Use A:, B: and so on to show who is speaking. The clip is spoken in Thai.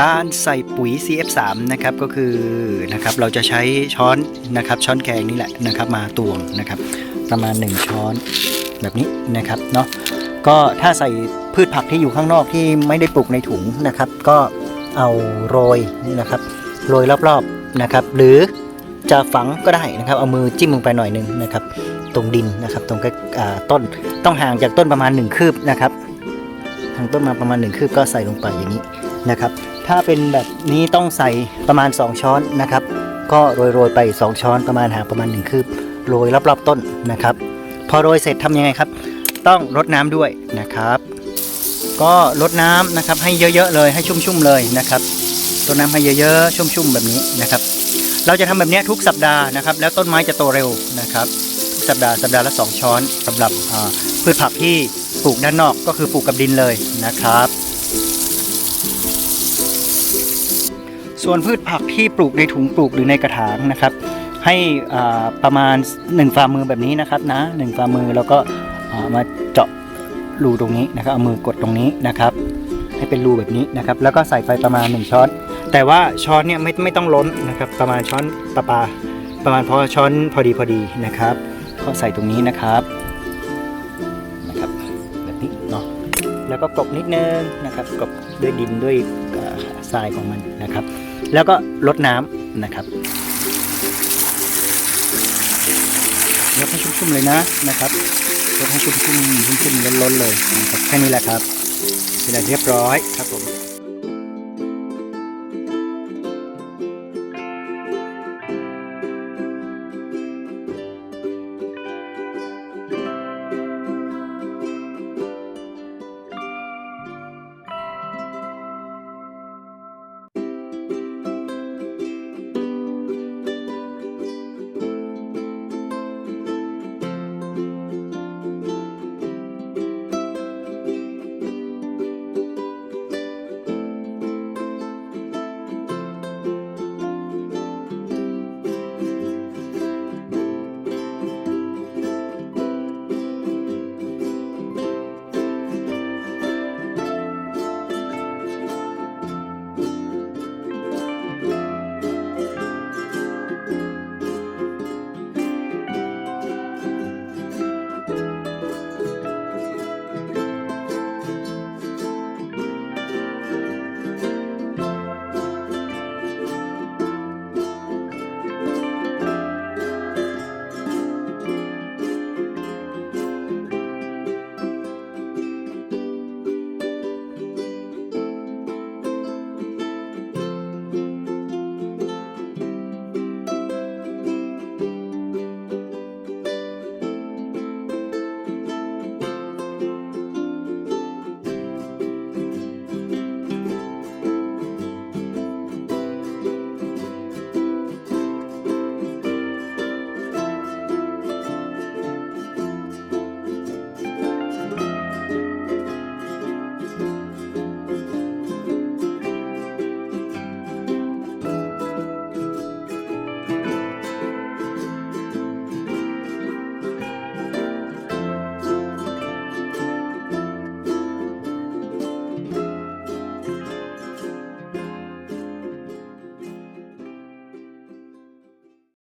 A: การใส่ปุ๋ย CF3 นะครับก็คือนะครับเราจะใช้ช้อนนะครับช้อนแกงนี่แหละนะครับมาตวงนะครับประมาณ 1 ช้อนแบบนี้นะครับเนาะก็ถ้าใส่พืชผักที่อยู่ข้างนอกที่ไม่ได้ปลูกในถุงนะครับ ก็เอาโรยนะครับโรยรอบๆนะครับ หรือจะฝังก็ได้นะครับ เอามือจิ้มลงไปหน่อยนึงนะครับ ตรงดินนะครับ ตรงต้นต้องห่างจากต้นประมาณ 1 คืบนะครับห่างต้นมาประมาณ 1 คืบก็ใส่ลงไปอย่างนี้นะครับ ถ้าเป็นแบบนี้ต้องใส่ประมาณ 2 ช้อนนะครับ ก็โรยๆไป 2 ช้อนประมาณห่างประมาณ1คืบโรยรอบๆต้นนะครับ พอโรยเสร็จทำยังไงครับ ต้องรดน้ำด้วยนะครับ ก็รดน้ำนะครับให้เยอะๆเลยให้ชุ่มๆเลยนะครับรดน้ำให้เยอะๆชุ่มๆแบบนี้นะครับ เราจะทำแบบนี้ทุกสัปดาห์นะครับ แล้วต้นไม้จะโตเร็วนะครับทุกสัปดาห์สัปดาห์ละ 2 ช้อนสำหรับพืชผักที่ปลูกด้านนอกก็คือปลูกกับดินเลยนะครับ ส่วนพืชผักที่ปลูกในถุงปลูกหรือในกระถางนะครับ ให้ประมาณ 1 ฝ่ามือแบบนี้นะครับนะหนึ่งฝ่ามือแล้วก็มาเจาะรูตรงนี้นะครับเอามือกดตรงนี้นะครับ ให้เป็นรูแบบนี้นะครับ แล้วก็ใส่ไปประมาณ 1 ช้อน แต่ว่าช้อนเนี่ยไม่ไม่ต้องล้นนะครับ ประมาณช้อนปลาปลาประมาณพอช้อนพอดีพอดีนะครับ ก็ใส่ตรงนี้นะครับนะครับแบบนี้เนาะแล้วก็กลบนิดนึงนะครับกลบด้วยดินด้วยทรายของมันนะครับ แล้วก็ลดน้ำนะครับลดให้ชุ่มๆเลยนะนะครับลดให้ชุ่มๆชุ่มๆล้นๆเลยนะครับแค่นี้แหละครับเสร็จเรียบร้อยครับผม